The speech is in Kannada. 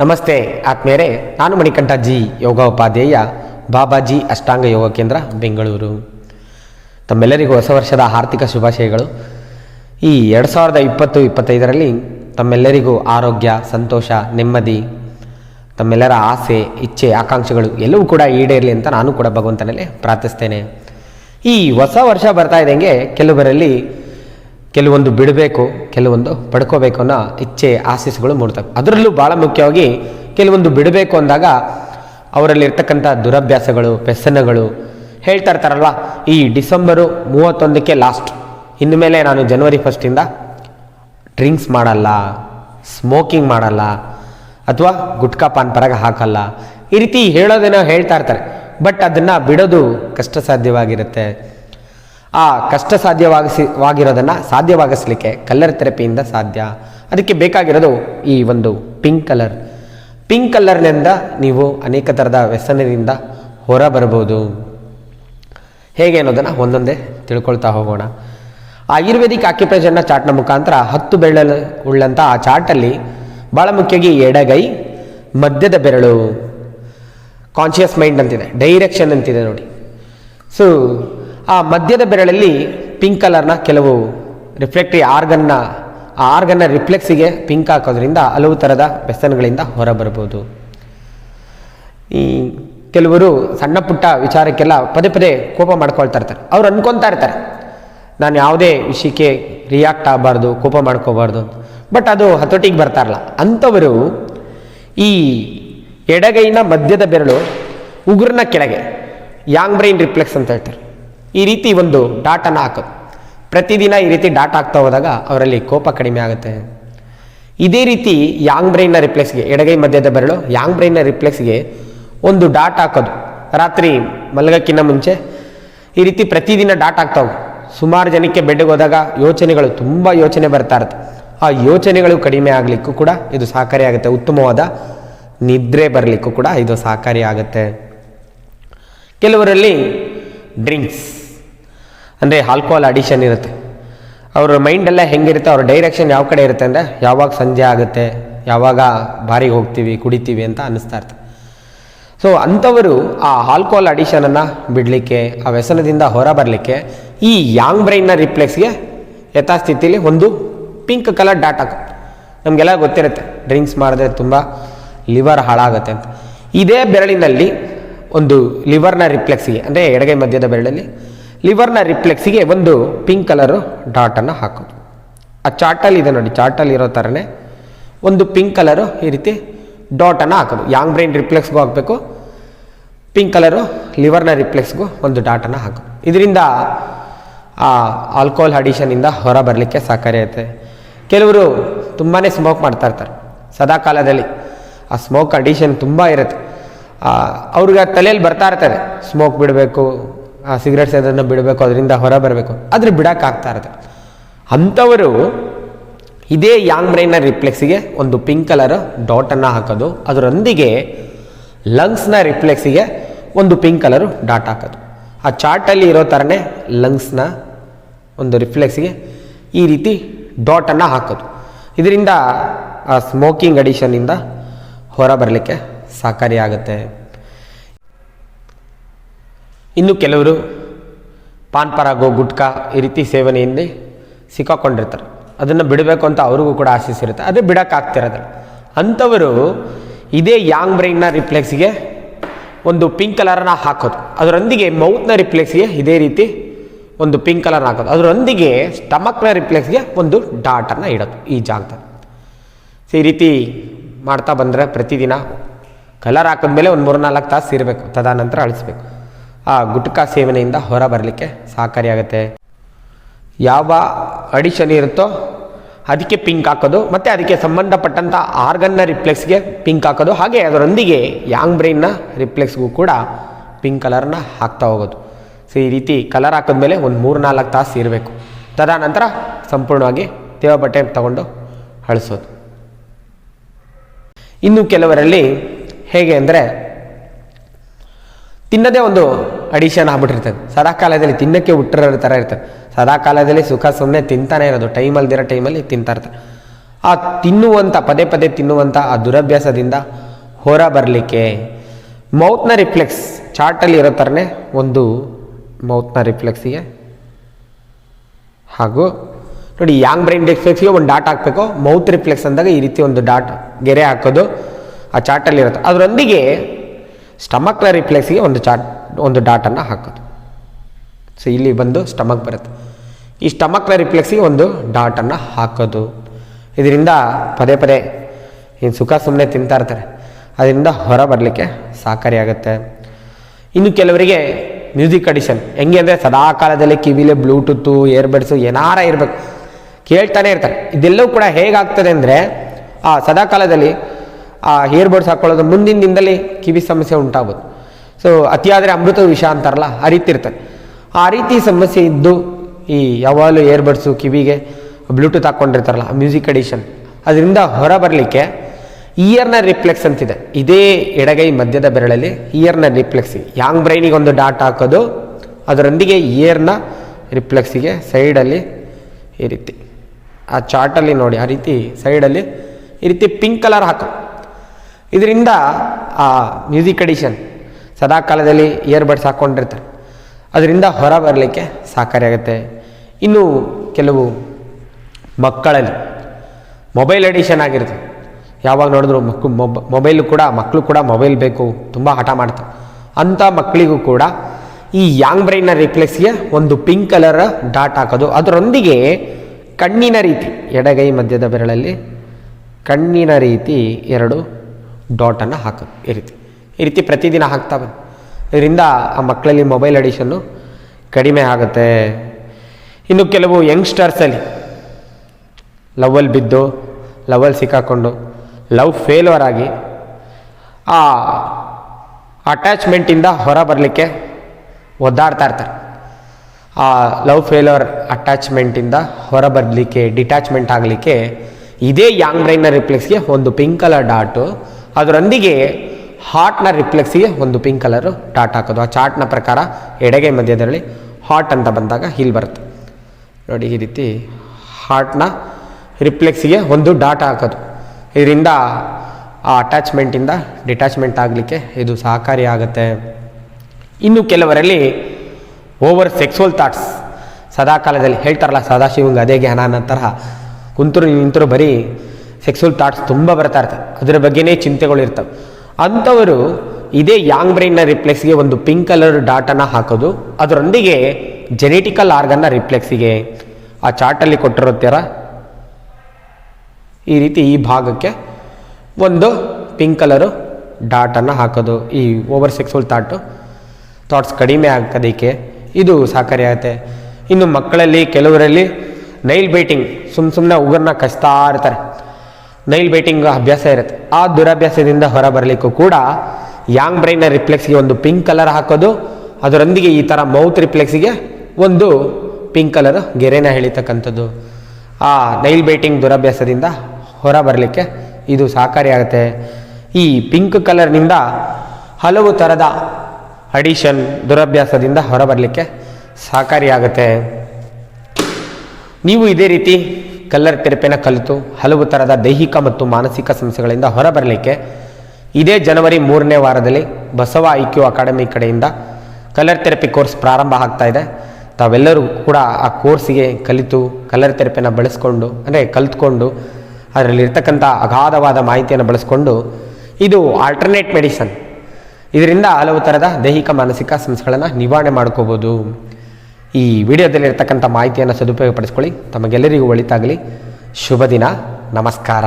ನಮಸ್ತೆ ಆತ್ಮೇರೆ ನಾನು ಮಣಿಕಂಠ ಜಿ ಯೋಗ ಉಪಾಧ್ಯಾಯ ಬಾಬಾಜಿ ಅಷ್ಟಾಂಗ ಯೋಗ ಕೇಂದ್ರ, ಬೆಂಗಳೂರು. ತಮ್ಮೆಲ್ಲರಿಗೂ ಹೊಸ ವರ್ಷದ ಆರ್ಥಿಕ ಶುಭಾಶಯಗಳು. ಈ ಎರಡು ಸಾವಿರದ ಇಪ್ಪತ್ತು, ಇಪ್ಪತ್ತೈದರಲ್ಲಿ ತಮ್ಮೆಲ್ಲರಿಗೂ ಆರೋಗ್ಯ, ಸಂತೋಷ, ನೆಮ್ಮದಿ, ತಮ್ಮೆಲ್ಲರ ಆಸೆ, ಇಚ್ಛೆ, ಆಕಾಂಕ್ಷೆಗಳು ಎಲ್ಲವೂ ಕೂಡ ಈಡೇರಲಿ ಅಂತ ನಾನು ಕೂಡ ಭಗವಂತನಲ್ಲಿ ಪ್ರಾರ್ಥಿಸ್ತೇನೆ. ಈ ಹೊಸ ವರ್ಷ ಬರ್ತಾ ಇದ್ದಂಗೆ ಕೆಲವರಲ್ಲಿ ಕೆಲವೊಂದು ಬಿಡಬೇಕು, ಕೆಲವೊಂದು ಪಡ್ಕೋಬೇಕು ಅನ್ನೋ ಇಚ್ಛೆ, ಆಸೀಸ್ಗಳು ಮೂಡ್ತವೆ. ಅದರಲ್ಲೂ ಭಾಳ ಮುಖ್ಯವಾಗಿ ಕೆಲವೊಂದು ಬಿಡಬೇಕು ಅಂದಾಗ ಅವರಲ್ಲಿರ್ತಕ್ಕಂಥ ದುರಭ್ಯಾಸಗಳು, ವ್ಯಸನಗಳು ಹೇಳ್ತಾ ಇರ್ತಾರಲ್ವ? ಈ ಡಿಸೆಂಬರು ಮೂವತ್ತೊಂದಕ್ಕೆ ಲಾಸ್ಟ್ ಇನ್ಮೇಲೆ ನಾನು ಜನವರಿ ಫಸ್ಟಿಂದ ಡ್ರಿಂಕ್ಸ್ ಮಾಡಲ್ಲ ಸ್ಮೋಕಿಂಗ್ ಮಾಡಲ್ಲ, ಅಥವಾ ಗುಟ್ಕಾ ಪಾನ್ ಪರಾಗ ಹಾಕಲ್ಲ. ಈ ರೀತಿ ಹೇಳೋದೇನೋ ಹೇಳ್ತಾ ಇರ್ತಾರೆ. ಬಟ್ ಅದನ್ನು ಬಿಡೋದು ಕಷ್ಟ ಸಾಧ್ಯವಾಗಿರುತ್ತೆ ಆ ಕಷ್ಟ ಸಾಧ್ಯವಾಗಿಸಿ ವಾಗಿರೋದನ್ನು ಸಾಧ್ಯವಾಗಿಸಲಿಕ್ಕೆ ಕಲರ್ ಥೆರಪಿಯಿಂದ ಸಾಧ್ಯ. ಅದಕ್ಕೆ ಬೇಕಾಗಿರೋದು ಈ ಒಂದು ಪಿಂಕ್ ಕಲರ್ ಪಿಂಕ್ ಕಲರ್ನಿಂದ ನೀವು ಅನೇಕ ಥರದ ವ್ಯಸನದಿಂದ ಹೊರ ಬರ್ಬೋದು ಹೇಗೆ ಅನ್ನೋದನ್ನು ಒಂದೊಂದೇ ತಿಳ್ಕೊಳ್ತಾ ಹೋಗೋಣ. ಆಯುರ್ವೇದಿಕ್ ಆಕ್ಯುಪ್ರೆಷನ್ನ ಚಾರ್ಟ್ನ ಮುಖಾಂತರ ಹತ್ತು ಬೆರಳು ಉಳ್ಳಂಥ ಆ ಚಾರ್ಟಲ್ಲಿ ಭಾಳ ಮುಖ್ಯವಾಗಿ ಎಡಗೈ, ಮಧ್ಯದ ಬೆರಳು ಕಾನ್ಷಿಯಸ್ ಮೈಂಡ್ ಅಂತಿದೆ ಡೈರೆಕ್ಷನ್ ಅಂತಿದೆ ನೋಡಿ. ಸೊ ಆ ಮಧ್ಯದ ಬೆರಳಲ್ಲಿ ಪಿಂಕ್ ಕಲರ್ನ ಕೆಲವು ರಿಫ್ಲೆಕ್ಟಿವ್ ಆರ್ಗನ್ನ ಆ ಆರ್ಗನ್ನ ರಿಫ್ಲೆಕ್ಸಿಗೆ ಪಿಂಕ್ ಹಾಕೋದ್ರಿಂದ ಹಲವು ಥರದ ವ್ಯಸನಗಳಿಂದ ಹೊರಬರ್ಬೋದು ಈ ಕೆಲವರು ಸಣ್ಣ ಪುಟ್ಟ ವಿಚಾರಕ್ಕೆಲ್ಲ ಪದೇ ಪದೇ ಕೋಪ ಮಾಡ್ಕೊಳ್ತಾ ಇರ್ತಾರೆ. ಅವ್ರು ಅನ್ಕೊತಾ ಇರ್ತಾರೆ. ನಾನು ಯಾವುದೇ ವಿಷಯಕ್ಕೆ ರಿಯಾಕ್ಟ್ ಆಗಬಾರ್ದು, ಕೋಪ ಮಾಡ್ಕೋಬಾರ್ದು ಬಟ್ ಅದು ಹತೋಟಿಗೆ ಬರ್ತಾ ಇರಲ್ಲ. ಅಂಥವರು ಈ ಎಡಗೈನ ಮಧ್ಯದ ಬೆರಳು ಉಗುರಿನ ಕೆಳಗೆ ಯಾಂಗ್ ಬ್ರೈನ್ ರಿಫ್ಲೆಕ್ಸ್ ಅಂತ ಹೇಳ್ತಾರೆ. ಈ ರೀತಿ ಒಂದು ಡಾಟನ್ನು ಹಾಕೋದು ಪ್ರತಿದಿನ ಈ ರೀತಿ ಡಾಟ್ ಆಗ್ತಾ ಹೋದಾಗ ಅವರಲ್ಲಿ ಕೋಪ ಕಡಿಮೆ ಆಗುತ್ತೆ. ಇದೇ ರೀತಿ ಯಾಂಗ್ ಬ್ರೈನ್ನ ರಿಪ್ಲೆಕ್ಸ್ಗೆ ಎಡಗೈ ಮಧ್ಯದ ಬೆರಳು ಯಾಂಗ್ ಬ್ರೈನ್ನ ರಿಪ್ಲೆಕ್ಸ್ಗೆ ಒಂದು ಡಾಟ್ ಹಾಕೋದು. ರಾತ್ರಿ ಮಲಗಕ್ಕಿಂತ ಮುಂಚೆ ಈ ರೀತಿ ಪ್ರತಿದಿನ ಡಾಟ್ ಆಗ್ತಾವೆ ಸುಮಾರು ಜನಕ್ಕೆ ಬೆಡ್ಗೆ ಹೋದಾಗ ಯೋಚನೆಗಳು ತುಂಬ ಯೋಚನೆ ಬರ್ತಾ ಇರುತ್ತೆ. ಆ ಯೋಚನೆಗಳು ಕಡಿಮೆ ಆಗಲಿಕ್ಕೂ ಕೂಡ ಇದು ಸಹಕಾರಿ ಆಗುತ್ತೆ. ಉತ್ತಮವಾದ ನಿದ್ರೆ ಬರಲಿಕ್ಕೂ ಕೂಡ ಇದು ಸಹಕಾರಿ ಆಗುತ್ತೆ. ಕೆಲವರಲ್ಲಿ ಡ್ರಿಂಕ್ಸ್. ಅಂದರೆ ಆಲ್ಕೋಹಾಲ್ ಅಡಿಷನ್ ಇರುತ್ತೆ. ಅವ್ರ ಮೈಂಡೆಲ್ಲ ಹೆಂಗಿರುತ್ತೆ, ಅವ್ರ ಡೈರೆಕ್ಷನ್ ಯಾವ ಕಡೆ ಇರುತ್ತೆ ಅಂದರೆ ಯಾವಾಗ ಸಂಜೆ ಆಗುತ್ತೆ, ಯಾವಾಗ ಬಾರಿಗೆ ಹೋಗ್ತೀವಿ, ಕುಡಿತೀವಿ ಅಂತ ಅನ್ನಿಸ್ತಾ ಇರ್ತದೆ ಸೊ ಅಂಥವರು ಆ ಆಲ್ಕೋಹಾಲ್ ಅಡಿಷನನ್ನು ಬಿಡಲಿಕ್ಕೆ, ಆ ವ್ಯಸನದಿಂದ ಹೊರ ಬರಲಿಕ್ಕೆ ಈ ಯಾಂಗ್ ಬ್ರೈನ್ನ ರಿಪ್ಲೆಕ್ಸ್ಗೆ ಯಥಾಸ್ಥಿತಿಯಲ್ಲಿ ಒಂದು ಪಿಂಕ್ ಕಲರ್ ಡಾಟ್ ನಮಗೆಲ್ಲ ಗೊತ್ತಿರುತ್ತೆ. ಡ್ರಿಂಕ್ಸ್ ಮಾಡಿದ್ರೆ ತುಂಬ ಲಿವರ್ ಹಾಳಾಗುತ್ತೆ ಅಂತ. ಇದೇ ಬೆರಳಿನಲ್ಲಿ ಒಂದು ಲಿವರ್ನ ರಿಪ್ಲೆಕ್ಸ್ಗೆ ಅಂದರೆ ಎಡಗೈ ಮಧ್ಯದ ಬೆರಳಲ್ಲಿ ಲಿವರ್ನ ರಿಫ್ಲೆಕ್ಸಿಗೆ ಒಂದು ಪಿಂಕ್ ಕಲರು ಡಾಟನ್ನು ಹಾಕೋದು. ಆ ಚಾರ್ಟಲ್ಲಿ ಇದೆ ನೋಡಿ ಚಾರ್ಟಲ್ಲಿ ಇರೋ ಥರನೇ ಒಂದು ಪಿಂಕ್ ಕಲರು ಈ ರೀತಿ ಡಾಟನ್ನು ಹಾಕೋದು. ಯಾಂಗ್ ಬ್ರೈನ್ ರಿಫ್ಲೆಕ್ಸ್ಗೂ ಹಾಕಬೇಕು ಪಿಂಕ್ ಕಲರು ಲಿವರ್ನ ರಿಫ್ಲೆಕ್ಸ್ಗೂ ಒಂದು ಡಾಟನ್ನು ಹಾಕೋದು. ಇದರಿಂದ, ಆ ಆಲ್ಕೋಹಾಲ್ ಅಡಿಷನಿಂದ ಹೊರ ಬರಲಿಕ್ಕೆ ಸಹಕಾರಿಯಾಗುತ್ತೆ ಕೆಲವರು ತುಂಬಾ ಸ್ಮೋಕ್ ಮಾಡ್ತಾ ಇರ್ತಾರೆ. ಸದಾ ಕಾಲದಲ್ಲಿ ಆ ಸ್ಮೋಕ್ ಅಡಿಷನ್ ತುಂಬ ಇರುತ್ತೆ. ಅವ್ರಿಗೆ ತಲೆಯಲ್ಲಿ ಬರ್ತಾ ಇರ್ತದೆ. ಸ್ಮೋಕ್ ಬಿಡಬೇಕು ಆ ಸಿಗರೆಟ್ಸ್ ಅದನ್ನು ಬಿಡಬೇಕು, ಅದರಿಂದ ಹೊರ ಬರಬೇಕು. ಆದರೆ ಬಿಡೋಕ್ಕಾಗ್ತಾ ಇರುತ್ತೆ. ಅಂಥವರು ಇದೇ ಯಾಂಗ್ ಬ್ರೈನ್ನ ರಿಫ್ಲೆಕ್ಸಿಗೆ ಒಂದು ಪಿಂಕ್ ಕಲರ್ ಡಾಟನ್ನು ಹಾಕೋದು. ಅದರೊಂದಿಗೆ ಲಂಗ್ಸ್ನ ರಿಫ್ಲೆಕ್ಸಿಗೆ ಒಂದು ಪಿಂಕ್ ಕಲರು ಡಾಟ್ ಹಾಕೋದು. ಆ ಚಾರ್ಟಲ್ಲಿ ಇರೋ ಥರನೇ ಲಂಗ್ಸ್ನ ಒಂದು ರಿಫ್ಲೆಕ್ಸಿಗೆ ಈ ರೀತಿ ಡಾಟನ್ನು ಹಾಕೋದು. ಇದರಿಂದ ಆ ಸ್ಮೋಕಿಂಗ್ ಅಡಿಷನಿಂದ ಹೊರ ಬರಲಿಕ್ಕೆ ಸಹಕಾರಿಯಾಗುತ್ತೆ. ಇನ್ನು ಕೆಲವರು ಪಾನ್ ಪರಾಗೋ ಗುಟ್ಕಾ ಈ ರೀತಿ ಸೇವನೆಯಿಂದ ಸಿಕ್ಕಾಕೊಂಡಿರ್ತಾರೆ. ಅದನ್ನು ಬಿಡಬೇಕು ಅಂತ ಅವ್ರಿಗೂ ಕೂಡ ಆಶಿಸಿರುತ್ತೆ ಅದೇ ಬಿಡೋಕ್ಕಾಗ್ತಿರೋದಿಲ್ಲ ಅಂಥವರು ಇದೇ ಯಾಂಗ್ ಬ್ರೈನ್ನ ರಿಫ್ಲೆಕ್ಸ್ಗೆ ಒಂದು ಪಿಂಕ್ ಕಲರನ್ನ ಹಾಕೋದು. ಅದರೊಂದಿಗೆ ಮೌತ್ನ ರಿಫ್ಲೆಕ್ಸ್ಗೆ ಇದೇ ರೀತಿ ಒಂದು ಪಿಂಕ್ ಕಲರ್ ಹಾಕೋದು. ಅದರೊಂದಿಗೆ ಸ್ಟಮಕ್ನ ರಿಫ್ಲೆಕ್ಸ್ಗೆ ಒಂದು ಡಾಟನ್ನು ಇಡೋದು ಈ ಜಾಗದಲ್ಲಿ. ಸೊ ಈ ರೀತಿ ಮಾಡ್ತಾ ಬಂದರೆ ಪ್ರತಿದಿನ ಕಲರ್ ಹಾಕಿದ್ಮೇಲೆ ಒಂದು ಮೂರು ನಾಲ್ಕು ತಾಸು ಇರಬೇಕು. ತದನಂತರ ಅಳಿಸ್ಬೇಕು. ಆ ಗುಟ್ಕಾ ಸೇವನೆಯಿಂದ ಹೊರ ಬರಲಿಕ್ಕೆ ಸಹಕಾರಿಯಾಗುತ್ತೆ. ಯಾವ ಅಡಿಷನ್ ಇರುತ್ತೋ ಅದಕ್ಕೆ ಪಿಂಕ್ ಹಾಕೋದು, ಮತ್ತು ಅದಕ್ಕೆ ಸಂಬಂಧಪಟ್ಟಂಥ ಆರ್ಗನ್ನ ರಿಪ್ಲೆಕ್ಸ್ಗೆ ಪಿಂಕ್ ಹಾಕೋದು, ಹಾಗೆ ಅದರೊಂದಿಗೆ ಯಾಂಗ್ ಬ್ರೈನ್ನ ರಿಪ್ಲೆಕ್ಸ್ಗೂ ಕೂಡ ಪಿಂಕ್ ಕಲರ್ನ ಹಾಕ್ತಾ ಹೋಗೋದು. ಸೊ ಈ ರೀತಿ ಕಲರ್ ಹಾಕಿದ್ಮೇಲೆ ಒಂದು ಮೂರು ನಾಲ್ಕು ತಾಸು ಇರಬೇಕು. ತದನಂತರ ಸಂಪೂರ್ಣವಾಗಿ ತೇವ ಬಟ್ಟೆ ತಗೊಂಡು ಅಳಿಸೋದು. ಇನ್ನು ಕೆಲವರಲ್ಲಿ ಹೇಗೆ ಅಂದರೆ ತಿನ್ನದೇ ಒಂದು ಅಡಿಷನ್ ಆಗ್ಬಿಟ್ಟಿರ್ತದೆ. ಸದಾ ಕಾಲದಲ್ಲಿ ತಿನ್ನಕ್ಕೆ ಹುಟ್ಟಿರೋ ಥರ ಇರ್ತದೆ. ಸದಾ ಕಾಲದಲ್ಲಿ ಸುಖ ಸುಮ್ಮನೆ ತಿಂತಾನೆ ಇರೋದು. ಟೈಮ್ ಅಲ್ದಿರೋ ಟೈಮಲ್ಲಿ ತಿಂತಾ ಇರ್ತಾರೆ. ಆ ತಿನ್ನುವಂಥ, ಪದೇ ಪದೇ ತಿನ್ನುವಂಥ ಆ ದುರಭ್ಯಾಸದಿಂದ ಹೊರ ಬರಲಿಕ್ಕೆ ಮೌತ್ನ ರಿಫ್ಲೆಕ್ಸ್ ಚಾರ್ಟಲ್ಲಿ ಇರೋ ಥರನೇ ಒಂದು ಮೌತ್ನ ರಿಫ್ಲೆಕ್ಸಿಗೆ ಹಾಗೂ ನೋಡಿ ಯಾಂಗ್ ಬ್ರೈನ್ ರಿಫ್ಲೆಕ್ಸ್ಗೆ ಒಂದು ಡಾಟ್ ಹಾಕಬೇಕು. ಮೌತ್ ರಿಫ್ಲೆಕ್ಸ್ ಅಂದಾಗ ಈ ರೀತಿ ಒಂದು ಡಾಟ್ ಗೆರೆ ಹಾಕೋದು ಆ ಚಾರ್ಟಲ್ಲಿ ಇರುತ್ತೆ. ಅದರೊಂದಿಗೆ ಸ್ಟಮಕ್ನ ರಿಪ್ಲೇಸಿಗೆ ಒಂದು ಚಾಟ್ ಒಂದು ಡಾಟನ್ನು ಹಾಕೋದು. ಸೊ ಇಲ್ಲಿ ಬಂದು ಸ್ಟಮಕ್ ಬರುತ್ತೆ. ಈ ಸ್ಟಮಕ್ನ ರಿಪ್ಲೆಕ್ಸಿಗೆ ಒಂದು ಡಾಟನ್ನು ಹಾಕೋದು. ಇದರಿಂದ ಪದೇ ಪದೇ ಏನು ಸುಖ ಸುಮ್ಮನೆ ತಿಂತಾ ಇರ್ತಾರೆ. ಅದರಿಂದ ಹೊರ ಬರಲಿಕ್ಕೆ ಸಹಕಾರಿಯಾಗುತ್ತೆ ಇನ್ನು ಕೆಲವರಿಗೆ ಮ್ಯೂಸಿಕ್ ಅಡಿಷನ್ ಹೆಂಗೆ ಅಂದರೆ ಸದಾ ಕಾಲದಲ್ಲಿ ಕಿವಿಲೆ ಬ್ಲೂಟೂತು ಏರ್ಬಡ್ಸು ಏನಾರ ಇರಬೇಕು. ಕೇಳ್ತಾನೆ ಇರ್ತಾರೆ. ಇದೆಲ್ಲವೂ ಕೂಡ ಹೇಗಾಗ್ತದೆ ಅಂದರೆ, ಆ ಸದಾ ಕಾಲದಲ್ಲಿ ಆ ಇಯರ್ಬಡ್ಸ್ ಹಾಕೊಳ್ಳೋದು ಮುಂದಿನ ದಿನದಲ್ಲಿ ಕಿವಿ ಸಮಸ್ಯೆ ಉಂಟಾಗ್ಬೋದು. ಸೊ ಅತಿಯಾದರೆ ಅಮೃತ ವಿಷ ಅಂತಾರಲ್ಲ, ಆ ರೀತಿ ಇರ್ತದೆ. ಆ ರೀತಿ ಸಮಸ್ಯೆ ಇದ್ದು ಈ ಯಾವಾಗಲೂ ಏರ್ಬಡ್ಸು ಕಿವಿಗೆ ಬ್ಲೂಟೂತ್ ಹಾಕ್ಕೊಂಡಿರ್ತಾರಲ್ಲ ಮ್ಯೂಸಿಕ್ ಅಡಿಷನ್ ಅದರಿಂದ ಹೊರ ಬರಲಿಕ್ಕೆ ಇಯರ್ನ ರಿಫ್ಲೆಕ್ಸ್ ಅಂತಿದೆ. ಇದೇ ಎಡಗೈ ಮಧ್ಯದ ಬೆರಳಲ್ಲಿ ಇಯರ್ನ ರಿಫ್ಲೆಕ್ಸ್ ಯಾಂಗ್ ಬ್ರೈನಿಗೆ ಒಂದು ಡಾಟ್ ಹಾಕೋದು, ಅದರೊಂದಿಗೆ ಇಯರ್ನ ರಿಫ್ಲೆಕ್ಸಿಗೆ ಸೈಡಲ್ಲಿ ಈ ರೀತಿ. ಆ ಚಾರ್ಟಲ್ಲಿ ನೋಡಿ, ಆ ರೀತಿ ಸೈಡಲ್ಲಿ ಈ ರೀತಿ ಪಿಂಕ್ ಕಲರ್ ಹಾಕೋ. ಇದರಿಂದ ಆ ಮ್ಯೂಸಿಕ್ ಅಡಿಷನ್ ಸದಾ ಕಾಲದಲ್ಲಿ ಇಯರ್ಬಡ್ಸ್ ಹಾಕ್ಕೊಂಡಿರ್ತಾರೆ ಅದರಿಂದ ಹೊರ ಬರಲಿಕ್ಕೆ ಸಹಕಾರಿಯಾಗುತ್ತೆ. ಇನ್ನು ಕೆಲವು ಮಕ್ಕಳಲ್ಲಿ ಮೊಬೈಲ್ ಅಡಿಷನ್ ಆಗಿರ್ತದೆ ಯಾವಾಗ ನೋಡಿದ್ರು ಮಕ್ಕಳು ಮೊಬ ಮೊಬೈಲು ಕೂಡ ಮಕ್ಕಳು ಕೂಡ ಮೊಬೈಲ್ ಬೇಕು, ತುಂಬ ಹಠ ಮಾಡ್ತಾರೆ. ಅಂಥ ಮಕ್ಕಳಿಗೂ ಕೂಡ ಈ ಯಾಂಗ್ ಬ್ರೈನ್ನ ರಿಪ್ಲೇಸ್ಗೆ ಒಂದು ಪಿಂಕ್ ಕಲರ್ ಡಾಟ್ ಹಾಕೋದು. ಅದರೊಂದಿಗೆ ಕಣ್ಣಿನ ರೀತಿ, ಎಡಗೈ ಮಧ್ಯದ ಬೆರಳಲ್ಲಿ ಕಣ್ಣಿನ ರೀತಿ ಎರಡು ಡಾಟನ್ನು ಹಾಕೋದು ಈ ರೀತಿ. ಈ ರೀತಿ ಪ್ರತಿದಿನ ಹಾಕ್ತಾ ಇದರಿಂದ ಆ ಮಕ್ಕಳಲ್ಲಿ ಮೊಬೈಲ್ ಅಡಿಷನ್ನು ಕಡಿಮೆ ಆಗುತ್ತೆ. ಇನ್ನು ಕೆಲವು ಯಂಗ್ಸ್ಟರ್ಸಲ್ಲಿ ಲವಲ್ಲಿ ಬಿದ್ದು ಲವಲ್ ಸಿಕ್ಕಾಕೊಂಡು ಲವ್ ಫೇಲ್ಯೂರ್ ಆಗಿ ಆ ಅಟ್ಯಾಚ್ಮೆಂಟಿಂದ ಹೊರ ಬರಲಿಕ್ಕೆ ಒದ್ದಾಡ್ತಾ ಇರ್ತಾರೆ. ಆ ಲವ್ ಫೇಲ್ಯೂರ್ ಅಟ್ಯಾಚ್ಮೆಂಟಿಂದ ಹೊರ ಬರಲಿಕ್ಕೆ ಡಿಟ್ಯಾಚ್ಮೆಂಟ್ ಆಗಲಿಕ್ಕೆ ಇದೇ ಯಾಂಗ್ ಬ್ರೈನ್ನ ರಿಪ್ಲೆಕ್ಸ್ಗೆ ಒಂದು ಪಿಂಕ್ ಕಲರ್ ಡಾಟು ಅದರೊಂದಿಗೆ ಹಾರ್ಟ್ನ ರಿಫ್ಲೆಕ್ಸಿಗೆ ಒಂದು ಪಿಂಕ್ ಕಲರು ಡಾಟ್ ಹಾಕೋದು. ಆ ಚಾರ್ಟ್ನ ಪ್ರಕಾರ ಎಡಗೆ ಮಧ್ಯದಲ್ಲಿ ಹಾರ್ಟ್ ಅಂತ ಬಂದಾಗ ಹೀಲ್ ಬರುತ್ತೆ. ನೋಡಿ ಈ ರೀತಿ ಹಾರ್ಟ್ನ ರಿಫ್ಲೆಕ್ಸಿಗೆ ಒಂದು ಡಾಟ್ ಹಾಕೋದು. ಇದರಿಂದ ಆ ಅಟ್ಯಾಚ್ಮೆಂಟಿಂದ ಡಿಟ್ಯಾಚ್ಮೆಂಟ್ ಆಗಲಿಕ್ಕೆ ಇದು ಸಹಕಾರಿ ಆಗುತ್ತೆ. ಇನ್ನು ಕೆಲವರಲ್ಲಿ ಓವರ್ ಸೆಕ್ಸುವಲ್ ಥಾಟ್ಸ್ ಸದಾ ಕಾಲದಲ್ಲಿ ಹೇಳ್ತಾರಲ್ಲ ಸದಾಶಿವಂಗೆ ಅದೇ ಜ್ಞಾನ ಅನ್ನೋ ತರಹ ಕುಂತರು ನಿಂತರು ಬರೀ ಸೆಕ್ಸುವಲ್ ಥಾಟ್ಸ್ ತುಂಬ ಬರ್ತಾ ಇರ್ತವೆ. ಅದರ ಬಗ್ಗೆನೇ ಚಿಂತೆಗಳು ಇರ್ತವೆ. ಅಂಥವರು ಇದೇ ಯಾಂಗ್ ಬ್ರೈನ್ನ ರಿಪ್ಲೆಕ್ಸ್ಗೆ ಒಂದು ಪಿಂಕ್ ಕಲರ್ ಡಾಟನ್ನು ಹಾಕೋದು. ಅದರೊಂದಿಗೆ ಜೆನೆಟಿಕಲ್ ಆರ್ಗನ್ನ ರಿಪ್ಲೆಕ್ಸಿಗೆ ಆ ಚಾರ್ಟಲ್ಲಿ ಕೊಟ್ಟಿರೋತ್ತೀರ ಈ ರೀತಿ ಈ ಭಾಗಕ್ಕೆ ಒಂದು ಪಿಂಕ್ ಕಲರು ಡಾಟನ್ನು ಹಾಕೋದು. ಈ ಓವರ್ ಸೆಕ್ಸುವಲ್ ಥಾಟು ಥಾಟ್ಸ್ ಕಡಿಮೆ ಆಗೋದಕ್ಕೆ ಇದು ಸಹಕಾರಿಯಾಗುತ್ತೆ ಇನ್ನು ಮಕ್ಕಳಲ್ಲಿ ಕೆಲವರಲ್ಲಿ ನೈಲ್ ಬೈಟಿಂಗ್ ಸುಮ್ಮ ಸುಮ್ಮನೆ ಉಗುರನ್ನ ಕಚ್ತಾ ಇರ್ತಾರೆ. ನೈಲ್ ಬೈಟಿಂಗ್ ಅಭ್ಯಾಸ ಇರುತ್ತೆ. ಆ ದುರಭ್ಯಾಸದಿಂದ ಹೊರ ಬರಲಿಕ್ಕೂ ಕೂಡ ಯಾಂಗ್ ಬ್ರೈನ್ನ ರಿಫ್ಲೆಕ್ಸ್ಗೆ ಒಂದು ಪಿಂಕ್ ಕಲರ್ ಹಾಕೋದು, ಅದರೊಂದಿಗೆ ಈ ಥರ ಮೌತ್ ರಿಫ್ಲೆಕ್ಸ್ಗೆ ಒಂದು ಪಿಂಕ್ ಕಲರ್ ಗೆರೆನ ಹೇಳಿತಕ್ಕಂಥದ್ದು. ಆ ನೈಲ್ ಬೈಟಿಂಗ್ ದುರಭ್ಯಾಸದಿಂದ ಹೊರ ಬರಲಿಕ್ಕೆ ಇದು ಸಹಕಾರಿಯಾಗುತ್ತೆ ಈ ಪಿಂಕ್ ಕಲರ್ನಿಂದ ಹಲವು ಥರದ ಅಡಿಷನ್ ದುರಭ್ಯಾಸದಿಂದ ಹೊರ ಬರಲಿಕ್ಕೆ ಸಹಕಾರಿಯಾಗುತ್ತೆ ನೀವು ಇದೇ ರೀತಿ ಕಲ್ಲರ್ ಥೆರಪಿನ ಕಲಿತು ಹಲವು ಥರದ ದೈಹಿಕ ಮತ್ತು ಮಾನಸಿಕ ಸಮಸ್ಯೆಗಳಿಂದ ಹೊರಬರಲಿಕ್ಕೆ ಇದೇ ಜನವರಿ ಮೂರನೇ ವಾರದಲ್ಲಿ ಬಸವ ಐ ಕ್ಯೂ ಅಕಾಡೆಮಿ ಕಡೆಯಿಂದ ಕಲರ್ ಥೆರಪಿ ಕೋರ್ಸ್ ಪ್ರಾರಂಭ ಆಗ್ತಾ ಇದೆ. ತಾವೆಲ್ಲರೂ ಕೂಡ ಆ ಕೋರ್ಸಿಗೆ ಕಲಿತು ಕಲರ್ ಥೆರಪಿನ ಬಳಸ್ಕೊಂಡು, ಅಂದರೆ ಕಲಿತ್ಕೊಂಡು ಅದರಲ್ಲಿರ್ತಕ್ಕಂಥ ಅಗಾಧವಾದ ಮಾಹಿತಿಯನ್ನು ಬಳಸ್ಕೊಂಡು ಇದು ಆಲ್ಟರ್ನೇಟ್ ಮೆಡಿಸನ್ ಇದರಿಂದ ಹಲವು ಥರದ ದೈಹಿಕ ಮಾನಸಿಕ ಸಮಸ್ಯೆಗಳನ್ನು ನಿವಾರಣೆ ಮಾಡ್ಕೋಬೋದು. ಈ ವಿಡಿಯೋದಲ್ಲಿರ್ತಕ್ಕಂಥ ಮಾಹಿತಿಯನ್ನು ಸದುಪಯೋಗಪಡಿಸ್ಕೊಳ್ಳಿ. ತಮಗೆಲ್ಲರಿಗೂ ಒಳಿತಾಗಲಿ. ಶುಭ ದಿನ. ನಮಸ್ಕಾರ.